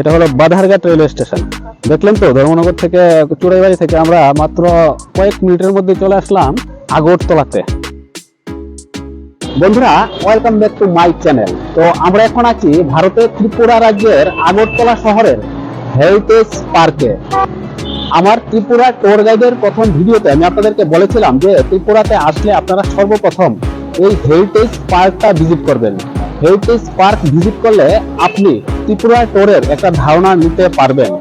এটা হলো Badharghat railway station দেখলেন তো, ধর্মনগর থেকে, চুড়াইবাড়ি থেকে আমরা মাত্র কয়েক মিনিটের মধ্যে চলে আসলাম আগরতলাতে। বন্ধুরা welcome back to my channel তো আমরা এখন আছি ভারতের ত্রিপুরা রাজ্যের আগরতলা শহরের হেরিটেজ পার্কে আমার ত্রিপুরা ট্যুর গাইডের প্রথম ভিডিওতে আমি আপনাদেরকে বলেছিলাম যে ত্রিপুরাতে আসলে আপনারা সর্বপ্রথম এই হেরিটেজ পার্কটা ভিজিট করবেন। হেরিটেজ পার্ক ভিজিট করলে আপনি ত্রিপুরা ট্যুরের একটা ধারণা নিতে পারবেন।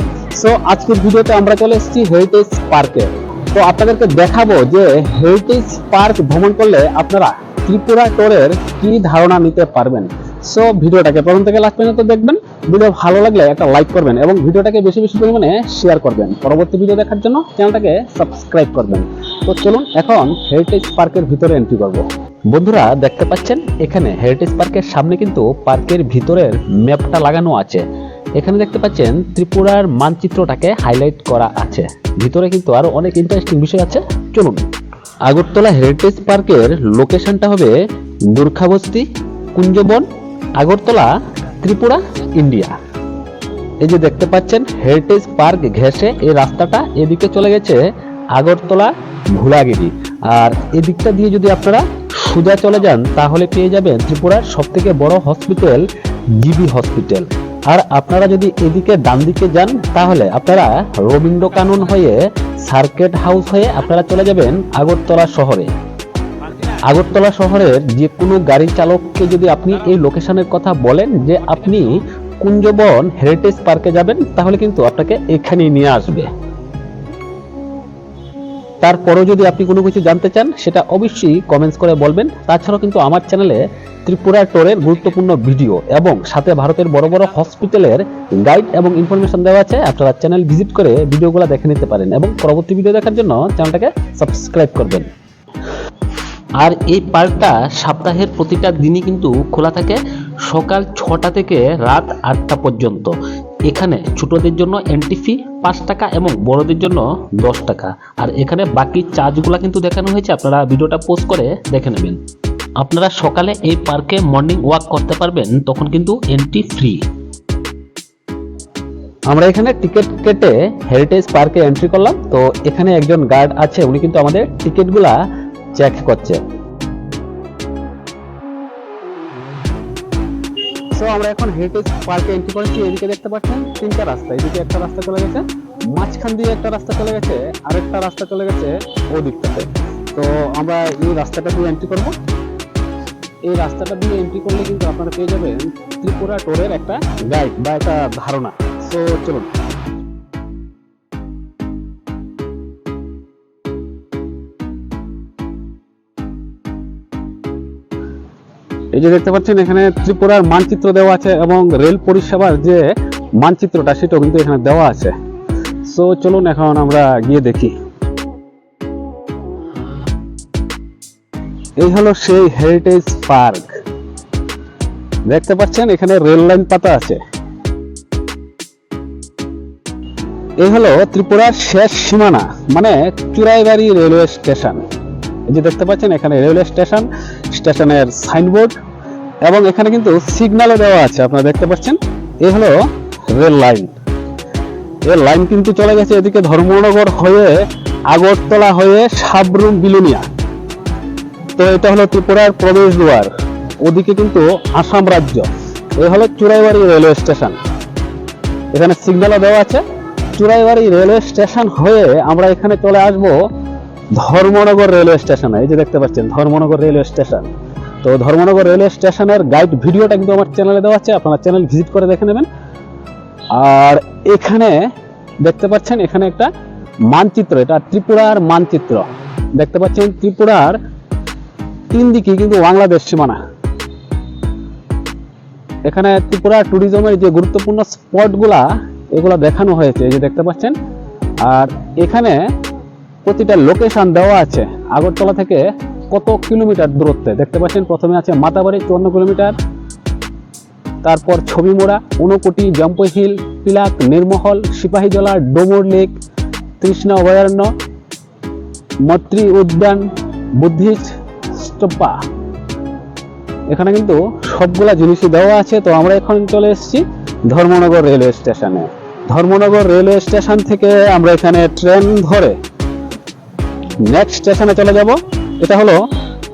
সো আজকের ভিডিওতে আমরা চলে এসেছি হেরিটেজ পার্কে তো আপনাদেরকে দেখাবো যে হেরিটেজ পার্ক ভ্রমণ করলে আপনারা ত্রিপুরা টোরের কি ধারণা নিতে পারবেন। সো ভিডিওটাকে প্রথম থেকে লাস্ট পর্যন্ত দেখবেন। ভিডিও ভালো লাগলে একটা লাইক করবেন এবং ভিডিওটাকে বেশি বেশি পরিমাণে শেয়ার করবেন। পরবর্তী ভিডিও দেখার জন্য চ্যানেলটাকে সাবস্ক্রাইব করবেন। তো চলুন, এখন হেরিটেজ পার্কের ভিতরে এন্ট্রি করব। বন্ধুরা, দেখতে পাচ্ছেন? এখানে হেরিটেজ পার্কের সামনে কিন্তু পার্কের ভিতরের ম্যাপটা লাগানো আছে। এখানে দেখতে পাচ্ছেন, ত্রিপুরার মানচিত্রটাকে হাইলাইট করা আছে। ভিতরে কিন্তু আরও অনেক ইন্টারেস্টিং বিষয় আছে। চলুন। আগরতলা হেরিটেজ পার্কের লোকেশনটা হবে দুর্খাবস্তি কুঞ্জবন, আগরতলা, ত্রিপুরা ইন্ডিয়া এই যে দেখতে পাচ্ছেন হেরিটেজ পার্ক ঘেঁষে এই রাস্তাটা এদিকে চলে গেছে আগরতলা ভুলাগিরি আর এদিকটা দিয়ে যদি আপনারা সোজা চলে যান, তাহলে পেয়ে যাবেন ত্রিপুরার সব থেকে বড় হসপিটাল জিবি হসপিটাল আর আপনারা যদি এদিকে ডান দিকে যান, তাহলে আপনারা রবীন্দ্র কানন হয়ে সার্কেট হাউস হয়ে আপনারা চলে যাবেন আগরতলা শহরে। আগরতলা শহরের যে কোনো গাড়ি চালককে যদি আপনি এই লোকেশনের কথা বলেন যে আপনি কুঞ্জবন হেরিটেজ পার্কে যাবেন, তাহলে কিন্তু আপনাকে এখানেই নিয়ে আসবে। তারপরেও যদি আপনি কোনো কিছু জানতে চান, সেটা অবশ্যই কমেন্টস করে বলবেন। তাছাড়াও কিন্তু আমার চ্যানেলে ত্রিপুরা টোরের গুরুত্বপূর্ণ ভিডিও এবং সাথে ভারতের বড় বড় হসপিটালের গাইড এবং ইনফরমেশন দেওয়া আছে। আপনারা চ্যানেল ভিজিট করে ভিডিওগুলো দেখে নিতে পারেন এবং পরবর্তী ভিডিও দেখার জন্য চ্যানেলটাকে সাবস্ক্রাইব করবেন। আর এই পার্কটা সপ্তাহের প্রতিটা দিনই কিন্তু খোলা থাকে। সকাল ছটা থেকে রাত আটটা পর্যন্ত। এখানে ছোটদের জন্য এন্ট্রি ফি পাঁচ টাকা এবং বড়দের জন্য দশ টাকা। আর এখানে বাকি চার্জগুলো কিন্তু দেখানো হয়েছে, আপনারা ভিডিওটা পোস্ট করে দেখে নেবেন। আপনারা সকালে এই পার্কে মর্নিং ওয়াক করতে পারবেন, তখন কিন্তু এন্ট্রি ফ্রি আমরা এখানে টিকিট কেটে হেরিটেজ পার্কে এন্ট্রি করলাম, তো এখানে একজন গার্ড আছে, উনি কিন্তু আমাদের টিকিটগুলা চেক করছে। আমরা এখন হেরিটেজ পার্কে এন্ট্রি করেছি। এদিকে দেখতে পাচ্ছেন তিনটা রাস্তা। এদিকে একটা রাস্তা চলে গেছে। মাঝখান দিয়ে একটা রাস্তা চলে গেছে। আরেকটা রাস্তা চলে গেছে ওদিকটাতে। তো আমরা এই রাস্তাটা দিয়ে এন্ট্রি করব। এই রাস্তাটা দিয়ে এন্ট্রি করলে কিন্তু আপনারা পেয়ে যাবেন ত্রিপুরা টোরের একটা গাইড বা একটা ধারণা। তো চলুন। এই যে দেখতে পাচ্ছেন, এখানে ত্রিপুরার মানচিত্র দেওয়া আছে এবং রেল পরিষেবার যে মানচিত্রটা, সেটাও কিন্তু এখানে দেওয়া আছে। সো চলুন এখন আমরা গিয়ে দেখি। এই হলো সেই হেরিটেজ পার্ক দেখতে পাচ্ছেন, এখানে রেল লাইন পাতা আছে। এই হলো ত্রিপুরার শেষ সীমানা মানে চুরাইবাড়ি রেলওয়ে স্টেশন। এই যে দেখতে পাচ্ছেন, এখানে রেলওয়ে স্টেশন, স্টেশনের সাইনবোর্ড এবং এখানে কিন্তু সিগন্যালও দেওয়া আছে, আপনারা দেখতে পাচ্ছেন। এই হলো রেল লাইন এই লাইন কিন্তু চলে গেছে এদিকে ধর্মনগর হয়ে আগরতলা হয়ে সাবরুম বিলুনিয়া। তো এটা হলো ত্রিপুরার প্রবেশ দুয়ার, ওদিকে কিন্তু আসাম রাজ্য। এই হলো চুরাইবাড়ি রেলওয়ে স্টেশন এখানে সিগন্যালও দেওয়া আছে। চুরাইবাড়ি রেলওয়ে স্টেশন হয়ে আমরা এখানে চলে আসব ধর্মনগর রেলওয়ে স্টেশনে এই যে দেখতে পাচ্ছেন, ধর্মনগর রেলওয়ে স্টেশন তো ধর্মনগর রেলওয়ে স্টেশনের গাইড ভিডিওটা কিন্তু আমার চ্যানেলে দেওয়া আছে, আপনারা চ্যানেল ভিজিট করে দেখে নেবেন। আর এখানে দেখতে পাচ্ছেন, এখানে একটা মানচিত্র, এটা ত্রিপুরার মানচিত্র। দেখতে পাচ্ছেন, ত্রিপুরার তিন দিকে কিন্তু বাংলাদেশ সীমানা। এখানে ত্রিপুরা ট্যুরিজমের যে গুরুত্বপূর্ণ স্পটগুলা এগুলো দেখানো হয়েছে যে দেখতে পাচ্ছেন। আর এখানে প্রতিটা লোকেশন দেওয়া আছে। আগরতলা থেকে কত কিলোমিটার দূরত্বে? দেখতে পাচ্ছেন, প্রথমে আছে মাতাবাড়ি, চুয়ান্ন কিলোমিটার। তারপর ছবিমোড়া, ঊনকোটি জম্পই হিল পিলাক নির্মহল, সিপাহীজলা, ডোমর লেক, তৃষ্ণা অভয়ারণ্য, মৈত্রী উদ্যান, বুদ্ধিস্ট স্তূপা। এখানে কিন্তু সবগুলা জিনিসই দেওয়া আছে। তো আমরা এখন চলে এসেছি ধর্মনগর রেলওয়ে স্টেশনে। ধর্মনগর রেলওয়ে স্টেশন থেকে আমরা এখানে ট্রেন ধরে নেক্সট স্টেশনে চলে যাব। এটা হলো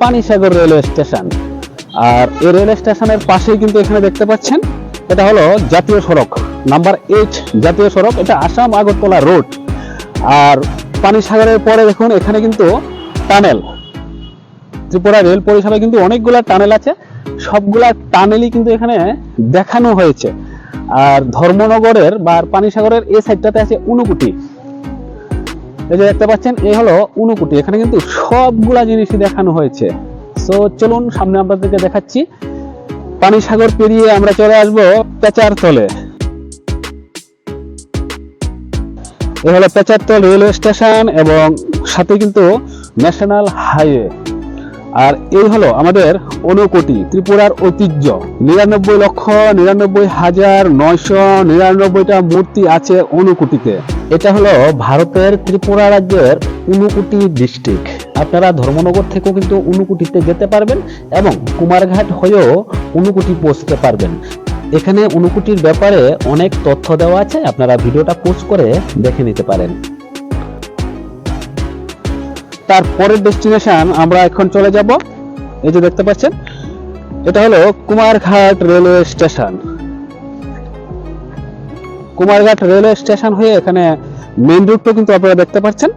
পানিসাগর রেলওয়ে স্টেশন। আর এই রেলওয়ে স্টেশনের পাশেই কিন্তু এখানে দেখতে পাচ্ছেন, এটা হলো জাতীয় সড়ক, নাম্বার এইট জাতীয় সড়ক, এটা আসাম আগরতলা রোড। আর পানিসাগরের পরে দেখুন, এখানে কিন্তু টানেল। ত্রিপুরা রেল পরিষেবায় কিন্তু অনেকগুলা টানেল আছে, সবগুলা টানেলই কিন্তু এখানে দেখানো হয়েছে। আর ধর্মনগরের বা পানিসাগরের এই সাইডটাতে আছে উনুকুটি এই যে দেখতে পাচ্ছেন, এই হলো উনুকুটি। এখানে কিন্তু সবগুলা জিনিসই দেখানো হয়েছে। সো চলুন, সামনে আপনাদেরকে দেখাচ্ছি। পানি সাগর পেরিয়ে আমরা চলে আসব পেচার তলে। এ হলো পেচারতল রেলওয়ে স্টেশন এবং সাথে কিন্তু ন্যাশনাল হাইওয়ে। আর এই হলো আমাদের অনুকোটি, ত্রিপুরার ঐতিহ্য। নিরানব্বই লক্ষ নিরানব্বই হাজার নয়শো নিরানব্বইটা মূর্তি আছে অনুকুটিতে। এটা হলো ভারতের ত্রিপুরা রাজ্যের উনুকুটি ডিস্ট্রিক্ট। আপনারা ধর্মনগর থেকেও কিন্তু উনুকুটিতে যেতে পারবেন এবং কুমারঘাট হয়েও উনুকুটি পৌঁছতে পারবেন। এখানে অনুকুটির ব্যাপারে অনেক তথ্য দেওয়া আছে, আপনারা ভিডিওটা পোস্ট করে দেখে নিতে পারেন। তার পরের ডেস্টিনেশন আমরা এখন চলে যাব। এই যে দেখতে পাচ্ছেন, এটা হলো Kumarghat railway station. Kumarghat railway station হয়ে এখানে মেইন রুটটা কিন্তু আপনারা দেখতে পাচ্ছেন।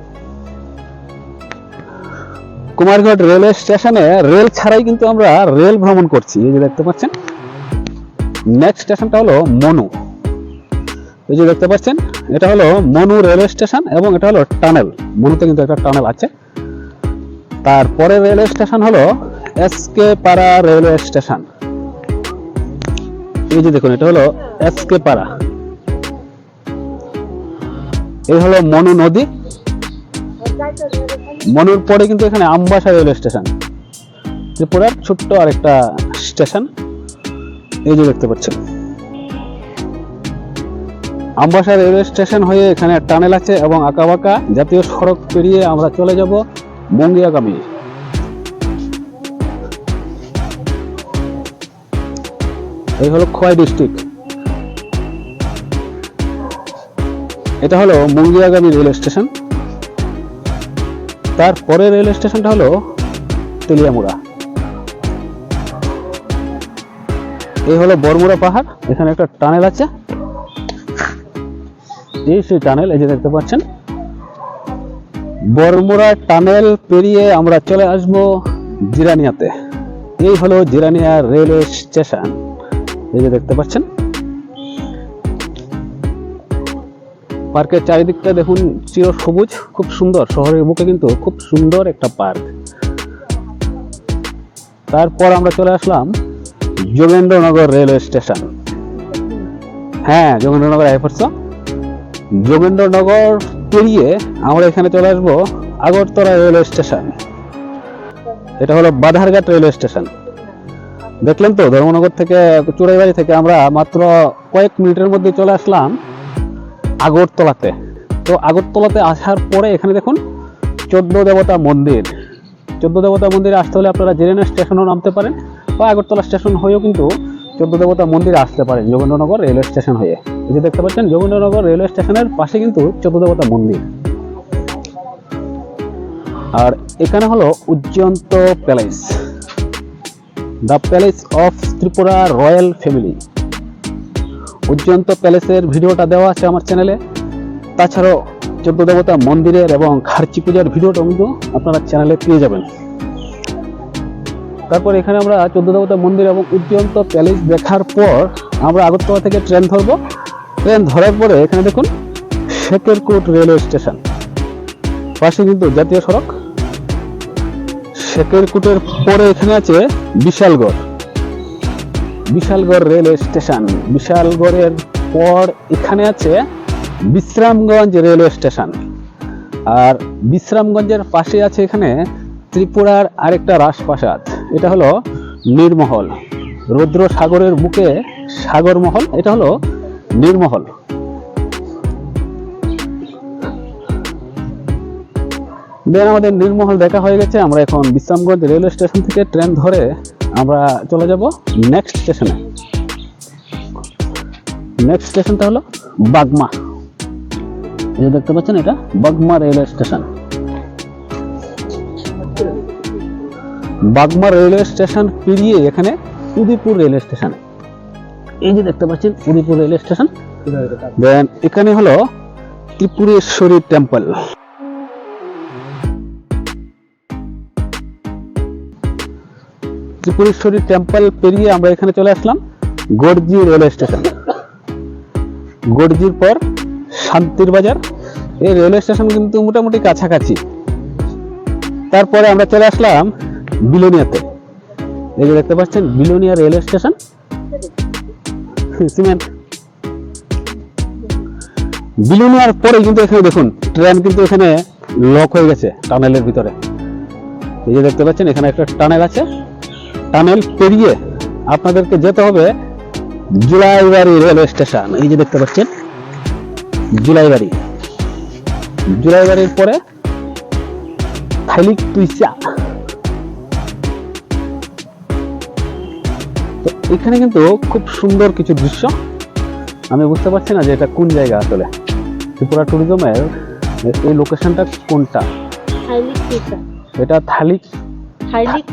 কুমারঘাট রেলওয়ে স্টেশনে রেল ছাড়াই কিন্তু আমরা রেল ভ্রমণ করছি, এই যে দেখতে পাচ্ছেন। নেক্সট স্টেশনটা হলো মনু। এই যে দেখতে পাচ্ছেন, এটা হলো মনু রেলওয়ে স্টেশন এবং এটা হলো টানেল। মনুতে কিন্তু একটা টানেল আছে। তারপরে রেলওয়ে স্টেশন হলো এসকে পাড়া রেলওয়ে স্টেশন। এই যে দেখুন, এটা হলো এসকে পাড়া। এই হলো মনু নদী। মনুর পরে কিন্তু এখানে আমবাসা রেলওয়ে স্টেশন। ত্রিপুরার ছোট্ট আরেকটা স্টেশন। এই যে দেখতে পাচ্ছেন। আমবাসা রেলওয়ে স্টেশন হয়ে এখানে টানেল আছে এবং আঁকাবাঁকা জাতীয় সড়ক পেরিয়ে আমরা চলে যাব মঙ্গিয়াগামী এই হলো খোয়াই ডিস্ট্রিক্ট। এটা হলো মঙ্গিয়াগামী রেল স্টেশন। তারপরে রেল স্টেশনটা হলো তেলিয়ামুড়া। এই হলো বরমুড়া পাহাড়, এখানে একটা টানেল আছে। এই সেই টানেল, এই যে দেখতে পাচ্ছেন। বরমুড়া টানেল পেরিয়ে আমরা চলে আসব জিরানিয়াতে। এই হলো জিরানিয়া রেলওয়ে স্টেশন। এই যে দেখতে পাচ্ছেন। পার্কের চারিদিকটা দেখুন চির সবুজ, খুব সুন্দর। শহরের বুকে কিন্তু খুব সুন্দর একটা পার্ক। তারপর আমরা চলে আসলাম যোগেন্দ্রনগর রেলওয়ে স্টেশন। হ্যাঁ যোগেন্দ্রনগর এয়ারপোর্ট যোগেন্দ্রনগর পেরিয়ে আমরা এখানে চলে আসব আগরতলা রেলওয়ে স্টেশন। এটা হলো বাধারঘাট রেলওয়ে স্টেশন। দেখলেন তো, ধর্মনগর থেকে, চুড়াইবাড়ি থেকে আমরা মাত্র কয়েক মিনিটের মধ্যে চলে আসলাম। আগরতলাতে। তো আগরতলাতে আসার পরে এখানে দেখুন চোদ্দ দেবতা মন্দির। চোদ্দ দেবতা মন্দিরে আসতে হলে আপনারা জেরেনা স্টেশনও নামতে পারেন বা আগরতলা স্টেশন হয়েও কিন্তু চোদ্দ দেবতা মন্দিরে আসতে পারেন যোগেন্দ্রনগর রেলওয়ে স্টেশন হয়ে। এই যে দেখতে পাচ্ছেন যোগেন্দ্রনগর রেলওয়ে স্টেশনের পাশে কিন্তু চোদ্দ দেবতা মন্দির। আর এখানে হলো Ujjayanta palace. The palace of Tripura royal family. Ujjayanta প্যালেসের ভিডিওটা দেওয়া আছে আমার চ্যানেলে। তাছাড়াও চোদ্দ দেবতা মন্দিরের এবং খার্চি পূজার ভিডিওটা কিন্তু আপনারা চ্যানেলে পেয়ে যাবেন। তারপর এখানে আমরা চোদ্দ দেবতা মন্দির এবং উজ্জন্ত প্যালেস দেখার পর আমরা আগরতলা থেকে ট্রেন ধরবো। ট্রেন ধরার পরে এখানে দেখুন শেকেরকোট রেলওয়ে স্টেশন। পাশে কিন্তু জাতীয় সড়ক। শেকেরকুটের পরে এখানে আছে বিশালগড়। Bishalgarh railway station. বিশালগড়ের পর এখানে আছে বিশ্রামগঞ্জ রেলওয়ে স্টেশন। আর বিশ্রামগঞ্জের পাশে আছে এখানে ত্রিপুরার আরেকটা রাজপ্রাসাদ। এটা হলো নীরমহল। রুদ্র সাগরের বুকে সাগরমহল, এটা হলো নীরমহল। দেন আমাদের নীরমহল দেখা হয়ে গেছে। আমরা এখন বিশ্রামগঞ্জ রেলওয়ে স্টেশন থেকে ট্রেন ধরে আমরা চলে যাব নেক্সট স্টেশনে নেক্সট স্টেশনটা হলো বাগমা। এই দেখতে পাচ্ছেন এটা Bagma railway station Bagma railway station পেরিয়ে এখানে উদয়পুর রেলওয়ে স্টেশন এই যে দেখতে পাচ্ছেন উদয়পুর রেলওয়ে স্টেশন দেন এখানে হলো ত্রিপুরেশ্বরী টেম্পল ত্রিপুরেশ্বরী টেম্পল পেরিয়ে আমরা এখানে চলে আসলাম গড়জি রেলওয়ে স্টেশন গড়জির পর শান্তির বাজার। এই রেলওয়ে স্টেশন কিন্তু মোটামুটি কাছাকাছি। তারপরে আমরা চলে আসলাম বিলোনিয়াতে। এই যে দেখতে পাচ্ছেন, বিলোনিয়া রেলওয়ে স্টেশন সিমেন্ট। বিলোনিয়ার পরে কিন্তু এখানে দেখুন ট্রেন কিন্তু এখানে লক হয়ে গেছে টানেলের ভিতরে। এই যে দেখতে পাচ্ছেন, এখানে একটা টানেল আছে। টানেল পেরিয়ে আপনাদেরকে যেতে হবে জুলাইবাড়ি রেলওয়ে স্টেশন। এই যে দেখতে পাচ্ছেন জুলাইবাড়ি। জুলাইবাড়ির পরে থাইলিক তুইসা তো এখানে কিন্তু খুব সুন্দর কিছু দৃশ্য। আমি বুঝতে পারছি না যে এটা কোন জায়গা আসলে। ত্রিপুরা ট্যুরিজমের এই লোকেশনটা কোনটা? এটা থালিক থাইলিক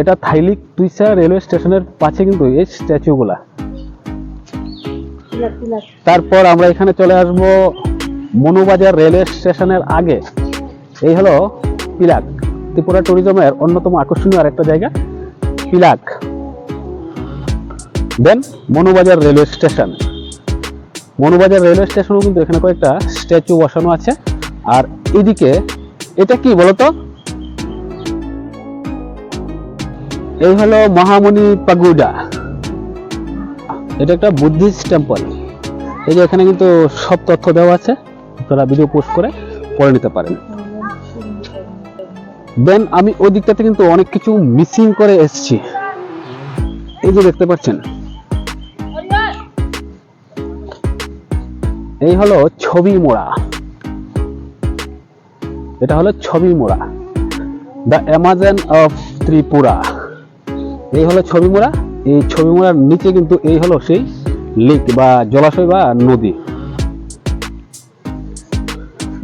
এটা থাইলিক তুইসা রেলওয়ে স্টেশনের পাশে কিন্তু এই স্ট্যাচুগুলা। তারপর আমরা এখানে চলে আসব মনুবাজার রেলওয়ে স্টেশনের আগে। এই হলো পিলাক ত্রিপুরা ট্যুরিজমের অন্যতম আকর্ষণীয় আরেকটা জায়গা Pilak then Manubazar railway station. Manubazar railway স্টেশনও কিন্তু এখানে কয়েকটা স্ট্যাচু বসানো আছে। আর এদিকে এটা কি বলতো? এই হলো মহামণি পাগুডা এটা একটা বুদ্ধিস্ট টেম্পল এই যে এখানে কিন্তু সব তথ্য দেওয়া আছে, আপনারা ভিডিও পোস্ট করে পড়ে নিতে পারেন। দেন আমি ওই দিকটাতে কিন্তু অনেক কিছু মিসিং করে এসেছি। এই যে দেখতে পাচ্ছেন। এই হলো ছবি মোড়া। এটা হলো ছবি মোড়া। দ্য অ্যামাজন অফ ত্রিপুরা এই হলো ছবি মোড়া। এই ছবি মোড়ার নিচে কিন্তু এই হলো সেই লেক বা জলাশয় বা নদী।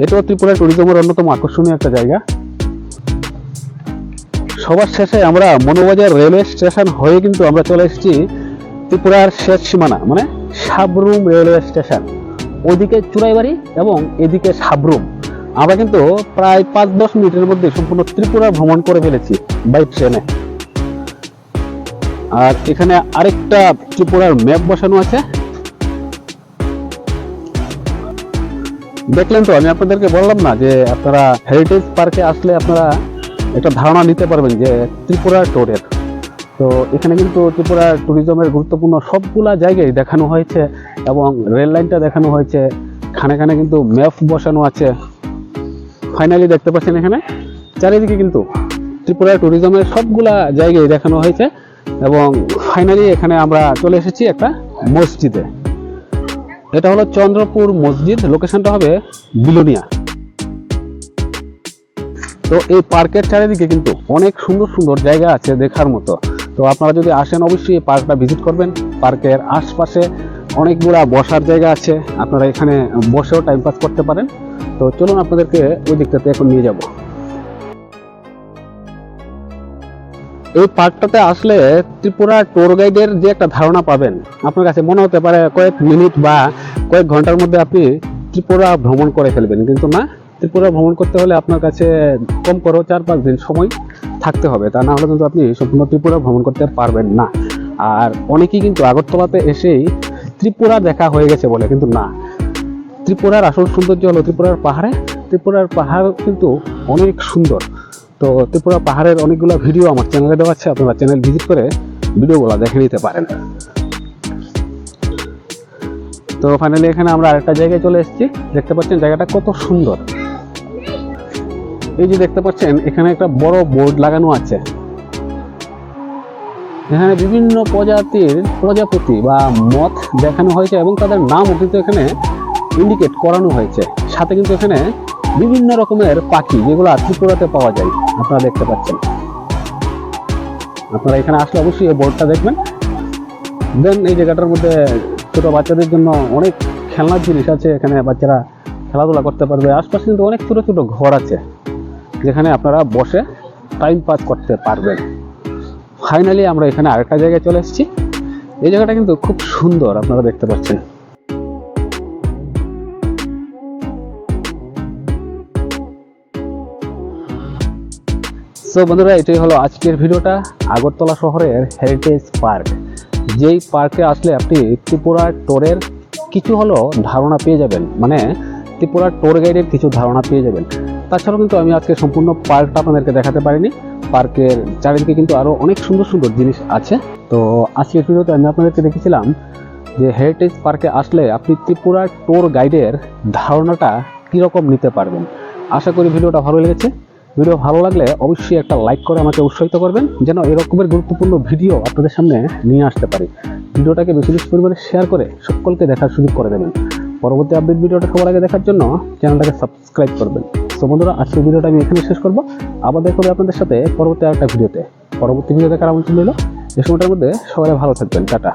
এটাও ত্রিপুরা ট্যুরিজমের অন্যতম আকর্ষণীয় একটা জায়গা। সবার শেষে আমরা মনোবাজার রেলওয়ে স্টেশন হয়ে কিন্তু আমরা চলে এসেছি ত্রিপুরার শেষ সীমানা মানে সাবরুম রেলওয়ে স্টেশন ওইদিকে চুরাইবাড়ি এবং এদিকে সাবরুম। আমরা কিন্তু প্রায় পাঁচ দশ মিনিটের মধ্যে সম্পূর্ণ ত্রিপুরা ভ্রমণ করে ফেলেছি বাই ট্রেনে আর এখানে আরেকটা ত্রিপুরার ম্যাপ বসানো আছে। দেখলেন তো, আমি আপনাদেরকে বললাম না যে আপনারা হেরিটেজ পার্কে আসলে আপনারা একটা ধারণা নিতে পারবেন যে ত্রিপুরা ট্যুরের তো এখানে কিন্তু ত্রিপুরা ট্যুরিজমের গুরুত্বপূর্ণ সবগুলা জায়গায় দেখানো হয়েছে এবং রেল লাইনটা দেখানো হয়েছে। খানে খানে কিন্তু ম্যাপ বসানো আছে। ফাইনালি দেখতে পাচ্ছেন এখানে। চারিদিকে কিন্তু ত্রিপুরা ট্যুরিজমের সবগুলা জায়গায় দেখানো হয়েছে। এবং ফাইনালি এখানে আমরা চলে এসেছি একটা মসজিদে। এটা হলো চন্দ্রপুর মসজিদ লোকেশনটা হবে বিলোনিয়া। তো এই পার্কের চারিদিকে কিন্তু অনেক সুন্দর সুন্দর জায়গা আছে দেখার মতো। তো আপনারা যদি আসেন অবশ্যই এই পার্কটা ভিজিট করবেন। পার্কের আশপাশে অনেকগুলা বসার জায়গা আছে, আপনারা এখানে বসেও টাইম পাস করতে পারেন। তো চলুন আপনাদেরকে ওই দিকটাতে এখন নিয়ে যাব। এই পার্কটাতে আসলে ত্রিপুরা ট্যুর গাইডের যে একটা ধারণা পাবেন, আপনার কাছে মনে হতে পারে কয়েক মিনিট বা কয়েক ঘণ্টার মধ্যে আপনি ত্রিপুরা ভ্রমণ করে ফেলবেন, কিন্তু না। ত্রিপুরা ভ্রমণ করতে হলে আপনার কাছে কম করেও চার পাঁচ দিন সময় থাকতে হবে। তা না হলে কিন্তু আপনি সম্পূর্ণ ত্রিপুরা ভ্রমণ করতে পারবেন না। আর অনেকেই কিন্তু আগরতলাতে এসেই ত্রিপুরা দেখা হয়ে গেছে বলে, কিন্তু না। ত্রিপুরার আসল সৌন্দর্য হলো ত্রিপুরার পাহাড়ে। ত্রিপুরার পাহাড় কিন্তু অনেক সুন্দর। তো ত্রিপুরা পাহাড়ের অনেকগুলো ভিডিও আমার চ্যানেলে দেওয়া আছে, আপনারা চ্যানেল ভিজিট করে ভিডিওগুলো দেখে নিতে পারেন। তো ফাইনালি এখানে আমরা আরেকটা জায়গায় চলে এসেছি, দেখতে পাচ্ছেন জায়গাটা কত সুন্দর। এই যে দেখতে পাচ্ছেন, এখানে একটা বড় বোর্ড লাগানো আছে। এখানে বিভিন্ন প্রজাতির প্রজাপতি বা মথ দেখানো হয়েছে এবং তাদের নামও কিন্তু এখানে ইন্ডিকেট করানো হয়েছে। সাথে কিন্তু এখানে বিভিন্ন রকমের পাখি যেগুলো ত্রিপুরাতে পাওয়া যায়, আপনারা দেখতে পাচ্ছেন। আপনারা এখানে আসলে অবশ্যই এই বোর্ডটা দেখবেন। দেন এই জায়গাটার মধ্যে ছোট বাচ্চাদের জন্য অনেক খেলনার জিনিস আছে, এখানে বাচ্চারা খেলাধুলা করতে পারবে। আশপাশে কিন্তু অনেক ছোট ছোট ঘর আছে, যেখানে আপনারা বসে টাইম পাস করতে পারবেন। ফাইনালি আমরা এখানে আরেকটা জায়গায় চলে এসেছি। এই জায়গাটা কিন্তু খুব সুন্দর, আপনারা দেখতে পাচ্ছেন। সো বন্ধুরা, এটাই হলো আজকের ভিডিওটা আগরতলা শহরের হেরিটেজ পার্ক যেই পার্কে আসলে আপনি ত্রিপুরা টোরের কিছু হলো ধারণা পেয়ে যাবেন। মানে ত্রিপুরা টোর গাইডের কিছু ধারণা পেয়ে যাবেন। তাছাড়াও কিন্তু আমি আজকে সম্পূর্ণ পার্কটা আপনাদেরকে দেখাতে পারিনি। পার্কের চারিদিকে কিন্তু আরও অনেক সুন্দর সুন্দর জিনিস আছে। তো আজকের ভিডিওতে আমি আপনাদেরকে দেখেছিলাম যে হেরিটেজ পার্কে আসলে আপনি ত্রিপুরা টোর গাইডের ধারণাটা কীরকম নিতে পারবেন। আশা করি ভিডিওটা ভালো লেগেছে। ভিডিও ভালো লাগলে অবশ্যই একটা লাইক করে আমাকে উৎসাহিত করবেন, যেন এরকমের গুরুত্বপূর্ণ ভিডিও আপনাদের সামনে নিয়ে আসতে পারি। ভিডিওটাকে বেশি বেশি পরিমাণে শেয়ার করে সকলকে দেখার সুযোগ করে দেবেন। পরবর্তী আপডেট ভিডিওটা সবার আগে দেখার জন্য চ্যানেলটাকে সাবস্ক্রাইব করবেন। তো বন্ধুরা, আজকের ভিডিওটা আমি এখানে শেষ করব। আবার দেখা হবে আপনাদের সাথে পরবর্তী আরেকটা ভিডিওতে। পরবর্তী ভিডিও দেখার আমন্ত্রণ রইল? এই সময়টার মধ্যে সবাই ভালো থাকবেন। টাটা।